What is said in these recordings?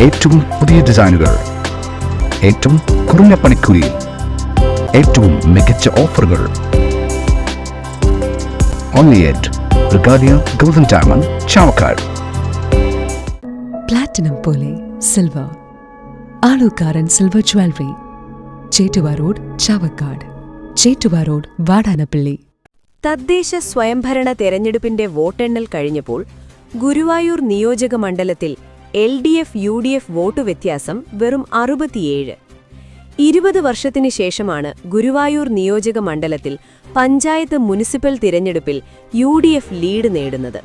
ഏറ്റവും പുതിയ ഡിസൈനുകൾ. ഏറ്റവും കുറഞ്ഞ പണിക്കൂലിയിൽ ഏറ്റവും മികച്ച ഓഫറുകൾ. Only at Regalia golden diamond Chavakkad platinum പോലെ silver Alukkaran silver jewellery Chettuva road Chavakkad Chettuva road Vadanappally തദ്ദേശ സ്വയംഭരണ തെരഞ്ഞെടുപ്പിന്റെ വോട്ടെണ്ണൽ കഴിഞ്ഞപ്പോൾ ഗുരുവായൂർ നിയോജക മണ്ഡലത്തിൽ L D F U D F vote വ്യത്യാസം വെറും അറുപത്തിയേഴ്. ഇരുപത് വർഷത്തിന് ശേഷമാണ് ഗുരുവായൂർ നിയോജക മണ്ഡലത്തിൽ പഞ്ചായത്ത് മുനിസിപ്പൽ തിരഞ്ഞെടുപ്പിൽ യു ലീഡ് നേടുന്നത്.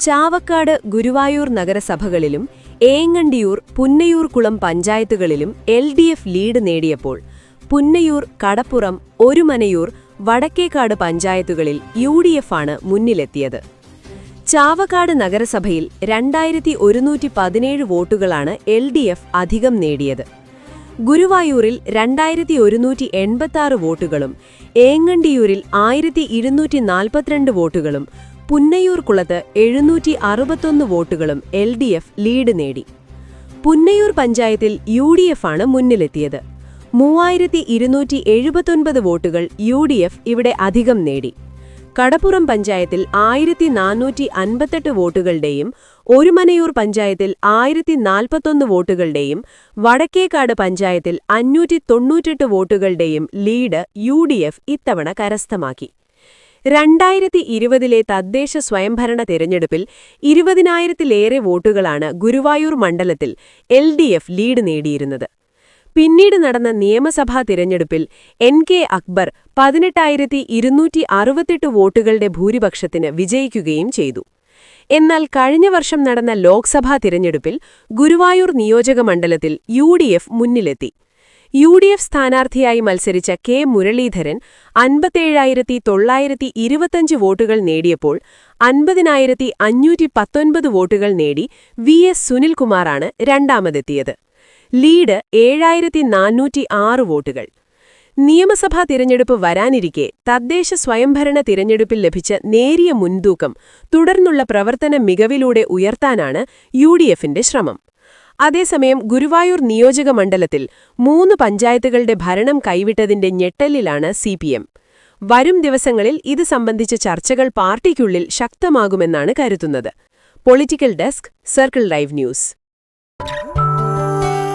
ചാവക്കാട് ഗുരുവായൂർ നഗരസഭകളിലും ഏങ്ങണ്ടിയൂർ പുന്നയൂർകുളം പഞ്ചായത്തുകളിലും എൽ ലീഡ് നേടിയപ്പോൾ പുന്നയൂർ കടപ്പുറം ഒരുമനയൂർ വടക്കേക്കാട് പഞ്ചായത്തുകളിൽ യു ആണ് മുന്നിലെത്തിയത്. ചാവക്കാട് നഗരസഭയിൽ രണ്ടായിരത്തി ഒരുന്നൂറ്റി പതിനേഴ് വോട്ടുകളാണ് എൽ ഡി എഫ് അധികം നേടിയത്. ഗുരുവായൂരിൽ രണ്ടായിരത്തി ഒരുന്നൂറ്റി എൺപത്തി വോട്ടുകളും ഏങ്ങണ്ടിയൂരിൽ ആയിരത്തി ഇരുന്നൂറ്റി നാൽപ്പത്തിരണ്ട് വോട്ടുകളും പുന്നയൂർകുളത്ത് എഴുന്നൂറ്റി അറുപത്തൊന്ന് വോട്ടുകളും എൽ ഡി എഫ് ലീഡ് നേടി. പുന്നയൂർ പഞ്ചായത്തിൽ യു ഡി എഫ് ആണ് മുന്നിലെത്തിയത്. മൂവായിരത്തി ഇരുന്നൂറ്റി എഴുപത്തൊൻപത് വോട്ടുകൾ യു ഡി എഫ് ഇവിടെ അധികം നേടി. കടപ്പുറം പഞ്ചായത്തിൽ ആയിരത്തി നാനൂറ്റി അൻപത്തെട്ട് വോട്ടുകളുടെയും ഒരുമനയൂർ പഞ്ചായത്തിൽ ആയിരത്തി നാൽപ്പത്തൊന്ന് വോട്ടുകളുടെയും വടക്കേക്കാട് പഞ്ചായത്തിൽ അഞ്ഞൂറ്റി തൊണ്ണൂറ്റെട്ട് വോട്ടുകളുടെയും ലീഡ് യു ഇത്തവണ കരസ്ഥമാക്കി. രണ്ടായിരത്തി ഇരുപതിലെ തദ്ദേശ സ്വയംഭരണ തെരഞ്ഞെടുപ്പിൽ ഇരുപതിനായിരത്തിലേറെ വോട്ടുകളാണ് ഗുരുവായൂർ മണ്ഡലത്തിൽ എൽ ലീഡ് നേടിയിരുന്നത്. പിന്നീട് നടന്ന നിയമസഭാ തിരഞ്ഞെടുപ്പിൽ എൻ കെ അക്ബർ പതിനെട്ടായിരത്തി ഇരുന്നൂറ്റി അറുപത്തെട്ട് വോട്ടുകളുടെ ഭൂരിപക്ഷത്തിന് വിജയിക്കുകയും ചെയ്തു. എന്നാൽ കഴിഞ്ഞ വർഷം നടന്ന ലോക്സഭാ തിരഞ്ഞെടുപ്പിൽ ഗുരുവായൂർ നിയോജക മണ്ഡലത്തിൽ യു മുന്നിലെത്തി. യു ഡി എഫ് സ്ഥാനാർത്ഥിയായി മത്സരിച്ച കെ മുരളീധരൻ അൻപത്തേഴായിരത്തി തൊള്ളായിരത്തി ഇരുപത്തഞ്ച് വോട്ടുകൾ നേടിയപ്പോൾ അൻപതിനായിരത്തി അഞ്ഞൂറ്റി പത്തൊൻപത് വോട്ടുകൾ നേടി വി എസ് സുനിൽകുമാറാണ് രണ്ടാമതെത്തിയത്. ലീഡ് ഏഴായിരത്തി നാനൂറ്റി ആറ് വോട്ടുകൾ. നിയമസഭാ തിരഞ്ഞെടുപ്പ് വരാനിരിക്കെ തദ്ദേശ സ്വയംഭരണ തിരഞ്ഞെടുപ്പിൽ ലഭിച്ച നേരിയ മുൻതൂക്കം തുടർന്നുള്ള പ്രവർത്തന മികവിലൂടെ ഉയർത്താനാണ് യു ശ്രമം. അതേസമയം ഗുരുവായൂർ നിയോജക മണ്ഡലത്തിൽ മൂന്ന് പഞ്ചായത്തുകളുടെ ഭരണം കൈവിട്ടതിന്റെ ഞെട്ടലിലാണ് സി വരും ദിവസങ്ങളിൽ ഇത് സംബന്ധിച്ച ചർച്ചകൾ പാർട്ടിക്കുള്ളിൽ ശക്തമാകുമെന്നാണ് കരുതുന്നത്. Political desk circle live news.